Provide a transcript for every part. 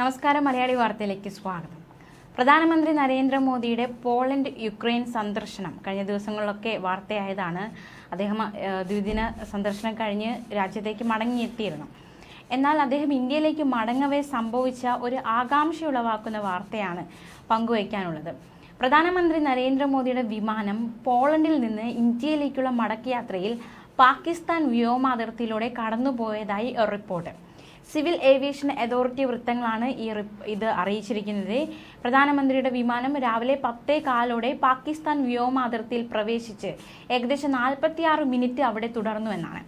നമസ്കാരം മലയാളി വാർത്തയിലേക്ക് സ്വാഗതം. പ്രധാനമന്ത്രി നരേന്ദ്രമോദിയുടെ പോളണ്ട് യുക്രൈൻ സന്ദർശനം കഴിഞ്ഞ ദിവസങ്ങളിലൊക്കെ വാർത്തയായതാണ്. അദ്ദേഹം ദ്വിദിന സന്ദർശനം കഴിഞ്ഞ് രാജ്യത്തേക്ക് മടങ്ങിയെത്തിയിരുന്നു. എന്നാൽ അദ്ദേഹം ഇന്ത്യയിലേക്ക് മടങ്ങവേ സംഭവിച്ച ഒരു ആകാംക്ഷയുളവാക്കുന്ന വാർത്തയാണ് പങ്കുവയ്ക്കാനുള്ളത്. പ്രധാനമന്ത്രി നരേന്ദ്രമോദിയുടെ വിമാനം പോളണ്ടിൽ നിന്ന് ഇന്ത്യയിലേക്കുള്ള മടക്കയാത്രയിൽ പാകിസ്ഥാൻ വ്യോമാതിർത്തിയിലൂടെ കടന്നുപോയതായി റിപ്പോർട്ട്. സിവിൽ ഏവിയേഷൻ അതോറിറ്റി വൃത്തങ്ങളാണ് ഈ ഇത് അറിയിച്ചിരിക്കുന്നത്. പ്രധാനമന്ത്രിയുടെ വിമാനം രാവിലെ പത്തേ കാലോടെ പാകിസ്ഥാൻ വ്യോമാതിർത്തിയിൽ പ്രവേശിച്ച് ഏകദേശം നാൽപ്പത്തിയാറ് മിനിറ്റ് അവിടെ തുടർന്നു എന്നാണ്.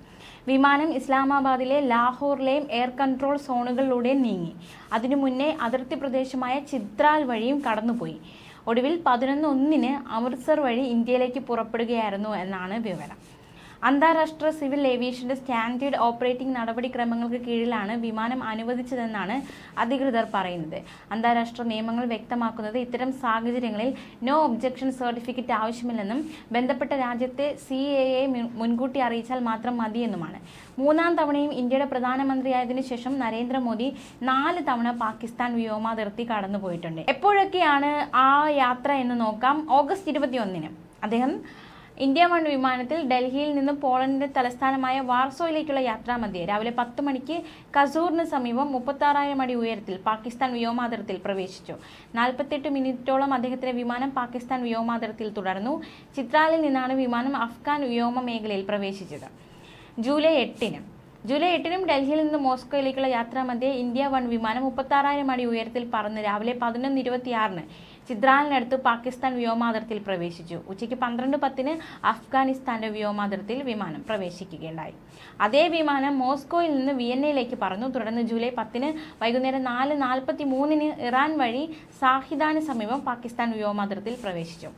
വിമാനം ഇസ്ലാമാബാദിലെ ലാഹോറിലെയും എയർ കൺട്രോൾ സോണുകളിലൂടെ നീങ്ങി. അതിനു മുന്നേ അതിർത്തി പ്രദേശമായ ചിത്രാൽ വഴിയും കടന്നുപോയി. ഒടുവിൽ പതിനൊന്ന് ഒന്നിന് അമൃത്സർ വഴി ഇന്ത്യയിലേക്ക് പുറപ്പെടുകയായിരുന്നു എന്നാണ് വിവരം. അന്താരാഷ്ട്ര സിവിൽ ഏവിയേഷന്റെ സ്റ്റാൻഡേർഡ് ഓപ്പറേറ്റിംഗ് നടപടിക്രമങ്ങൾക്ക് കീഴിലാണ് വിമാനം അനുവദിച്ചതെന്നാണ് അധികൃതർ പറയുന്നത്. അന്താരാഷ്ട്ര നിയമങ്ങൾ വ്യക്തമാക്കുന്നത് ഇത്തരം സാഹചര്യങ്ങളിൽ നോ ഒബ്ജക്ഷൻ സർട്ടിഫിക്കറ്റ് ആവശ്യമില്ലെന്നും ബന്ധപ്പെട്ട രാജ്യത്തെ സി എ എ മുൻകൂട്ടി അറിയിച്ചാൽ മാത്രം മതിയെന്നുമാണ്. മൂന്നാം തവണയും ഇന്ത്യയുടെ പ്രധാനമന്ത്രിയായതിനു ശേഷം നരേന്ദ്രമോദി നാല് തവണ പാകിസ്ഥാൻ വ്യോമാതിർത്തി കടന്നുപോയിട്ടുണ്ട് എപ്പോഴൊക്കെയാണ് ആ യാത്ര എന്ന് നോക്കാം. ഓഗസ്റ്റ് ഇരുപത്തിയൊന്നിന്. അദ്ദേഹം ഇന്ത്യ വൺ വിമാനത്തിൽ ഡൽഹിയിൽ നിന്ന് പോളണ്ടിന്റെ തലസ്ഥാനമായ വാർസോയിലേക്കുള്ള യാത്രാമധ്യേ രാവിലെ പത്ത് മണിക്ക് കസൂറിന് സമീപം മുപ്പത്താറായിരം അടി ഉയരത്തിൽ പാകിസ്ഥാൻ വ്യോമാതിർത്തിയിൽ പ്രവേശിച്ചു. നാൽപ്പത്തെട്ട് മിനിറ്റോളം അദ്ദേഹത്തിന്റെ വിമാനം പാകിസ്ഥാൻ വ്യോമാതിർത്തിയിൽ തുടർന്നു. ചിത്രാലിൽ നിന്നാണ് വിമാനം അഫ്ഗാൻ വ്യോമ മേഖലയിൽ പ്രവേശിച്ചത്. ജൂലൈ എട്ടിന് ജൂലൈ എട്ടിനും ഡൽഹിയിൽ നിന്ന് മോസ്കോയിലേക്കുള്ള യാത്രാമധ്യേ ഇന്ത്യ വൺ വിമാനം മുപ്പത്താറായിരം അടി ഉയരത്തിൽ പറന്ന് രാവിലെ പതിനൊന്ന് ഇരുപത്തിയാറിന് ചിത്രാലിനടുത്ത് പാകിസ്ഥാൻ വ്യോമാതിർത്തിയിൽ പ്രവേശിച്ചു. ഉച്ചയ്ക്ക് പന്ത്രണ്ട് പത്തിന് അഫ്ഗാനിസ്ഥാന്റെ വ്യോമാതിർത്തിയിൽ വിമാനം പ്രവേശിക്കുകയുണ്ടായി. അതേ വിമാനം മോസ്കോയിൽ നിന്ന് വിയന്നയിലേക്ക് പറന്നു. തുടർന്ന് ജൂലൈ പത്തിന് വൈകുന്നേരം നാല് നാൽപ്പത്തി മൂന്നിന് ഇറാൻ വഴി സാഹിദാന് സമീപം പാകിസ്ഥാൻ വ്യോമാതിർത്തിയിൽ പ്രവേശിച്ചു.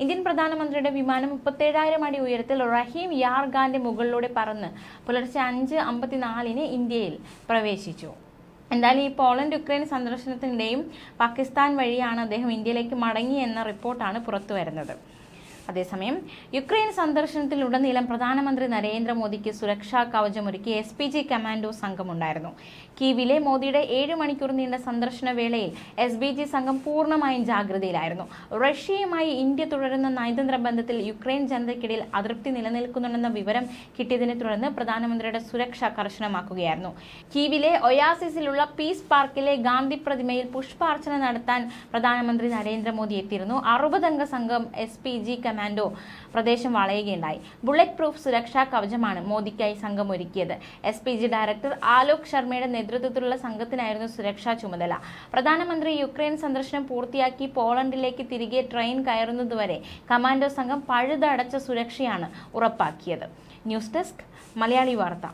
ഇന്ത്യൻ പ്രധാനമന്ത്രിയുടെ വിമാനം മുപ്പത്തേഴായിരം അടി ഉയരത്തിൽ റഹീം യാർഗാന്റെ മുകളിലൂടെ പറന്ന് പുലർച്ചെ അഞ്ച് അമ്പത്തിനാലിന് ഇന്ത്യയിൽ പ്രവേശിച്ചു. എന്തായാലും ഈ പോളണ്ട് യുക്രൈൻ സന്ദർശനത്തിന്റെയും പാകിസ്ഥാൻ വഴിയാണ് അദ്ദേഹം ഇന്ത്യയിലേക്ക് മടങ്ങിയെന്ന റിപ്പോർട്ടാണ് പുറത്തു വരുന്നത് അതേസമയം യുക്രൈൻ സന്ദർശനത്തിലുടനീളം പ്രധാനമന്ത്രി നരേന്ദ്രമോദിക്ക് സുരക്ഷാ കവചമൊരുക്കി എസ് പി ജി കമാൻഡോ സംഘമുണ്ടായിരുന്നു. കീവിലെ മോദിയുടെ ഏഴ് മണിക്കൂർ നീണ്ട സന്ദർശന വേളയിൽ എസ് ബി ജി സംഘം പൂർണമായും ജാഗ്രതയിലായിരുന്നു. റഷ്യയുമായി ഇന്ത്യ തുടരുന്ന നയതന്ത്ര ബന്ധത്തിൽ യുക്രൈൻ ജനതയ്ക്കിടയിൽ അതൃപ്തി നിലനിൽക്കുന്നുണ്ടെന്ന വിവരം കിട്ടിയതിനെ തുടർന്ന് പ്രധാനമന്ത്രിയുടെ സുരക്ഷ കർശനമാക്കുകയായിരുന്നു. കീവിലെ ഒയാസിസിലുള്ള പീസ് പാർക്കിലെ ഗാന്ധി പ്രതിമയിൽ പുഷ്പാർച്ചന നടത്താൻ പ്രധാനമന്ത്രി നരേന്ദ്രമോദി എത്തിയിരുന്നു. അറുപതംഗ സംഘം എസ് പി ജി കമാൻഡോ പ്രദേശം വളയുകയുണ്ടായി. ബുള്ളറ്റ് പ്രൂഫ് സുരക്ഷാ കവചമാണ് മോദിക്കായി സംഘം ഒരുക്കിയത് S P G director Alok ശർമ്മയുടെ നേതൃത്വത്തിലുള്ള സംഘത്തിനായിരുന്നു സുരക്ഷാ ചുമതല. പ്രധാനമന്ത്രി യുക്രൈൻ സന്ദർശനം പൂർത്തിയാക്കി പോളണ്ടിലേക്ക് തിരികെ ട്രെയിൻ കയറുന്നതുവരെ കമാൻഡോ സംഘം പഴുതടച്ച സുരക്ഷയാണ് ഉറപ്പാക്കിയത്. ന്യൂസ് ഡെസ്ക് മലയാളി വാർത്ത.